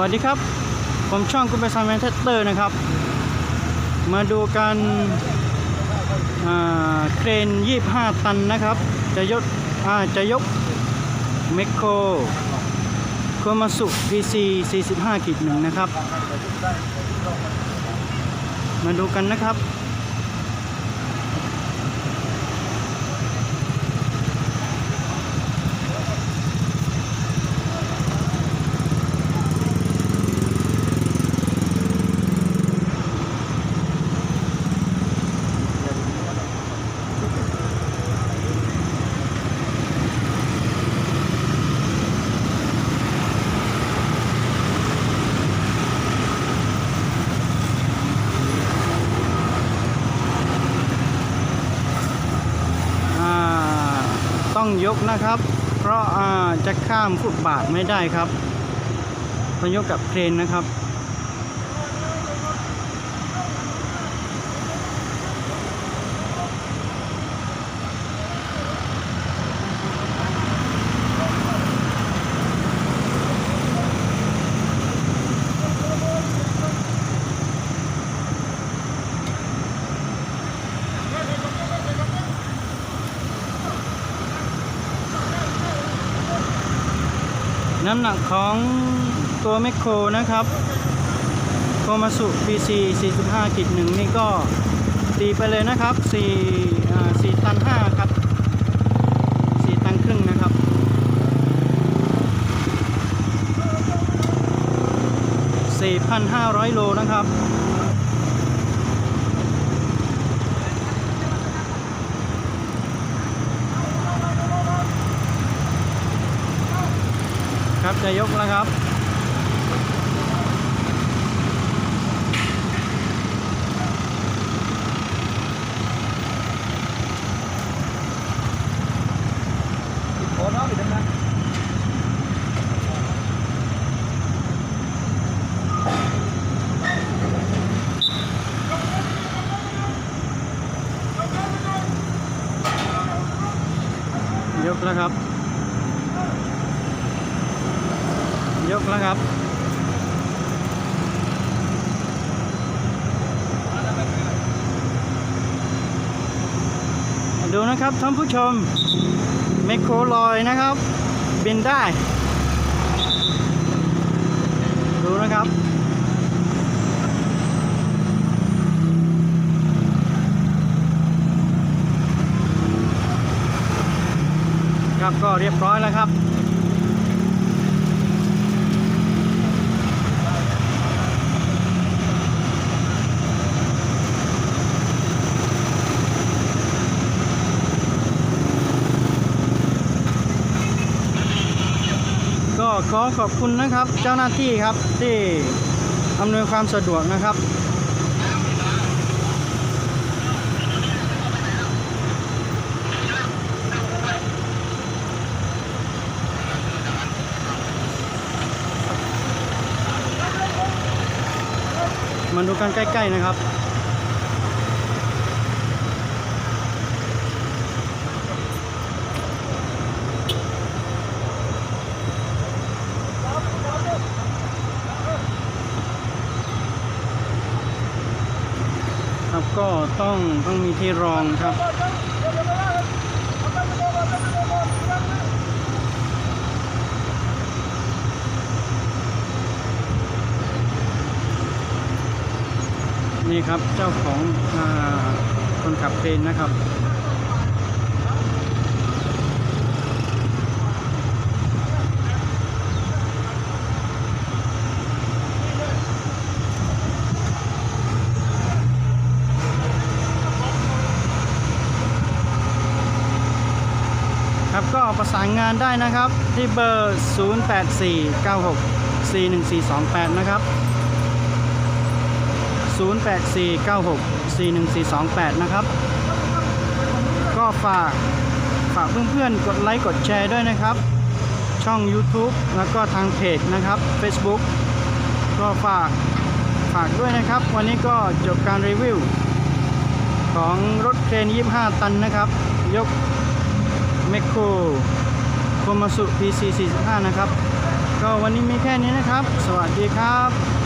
วัสดีครับ ผมช่องกุณไปซานแมนเทสเตอร์นะครับ มาดูการเครน 25 ตันนะครับ จะยกจะยกเมคโครโคมาสุ PC 45ขีดหนึ่งนะครับ มาดูกันนะครับ ต้องยกนะครับ เพราะจะข้ามฟุตบาทไม่ได้ครับต้องยกกับเครนนะครับ น้ำหนักของตัวแมคโครนะครับโคมาสุ PC 45กิจหนึ่งนี่ก็ตีไปเลยนะครับ4อ่า4ตัน 5 ครับ 4 ตันครึ่งนะครับ 4,500 โลนะครับ ครับจะยกแล้วครับโอ้น้องอยู่ตรงนั้นยกแล้วครับ ยกแล้วครับดูนะครับท่านผู้ชมไมโครลอยนะครับ บินได้ ดูนะครับ ครับก็เรียบร้อยแล้วครับ ก็ ขอขอบคุณนะครับเจ้าหน้าที่ครับที่อำนวยความสะดวกนะครับมาดูกันใกล้ ๆ นะครับ ก็ต้องต้องมีที่รองครับ นี่ครับเจ้าของอคนขับเครนนะครับ ครับก็ประสานงานได้นะครับ ที่เบอร์ 0849641428 นะครับ 0849641428 นะครับ ก็ฝากฝากเพื่อนๆ กดไลค์กดแชร์ด้วยนะครับ ช่อง YouTube แล้วก็ทางเพจนะครับ Facebook ก็ฝากฝากด้วยนะครับ วันนี้ก็จบการรีวิว ของรถเครน 25 ตันนะครับ ยก เมคโครโคมาสุ PC 45 นะครับ ก็วันนี้มีแค่นี้นะครับ สวัสดีครับ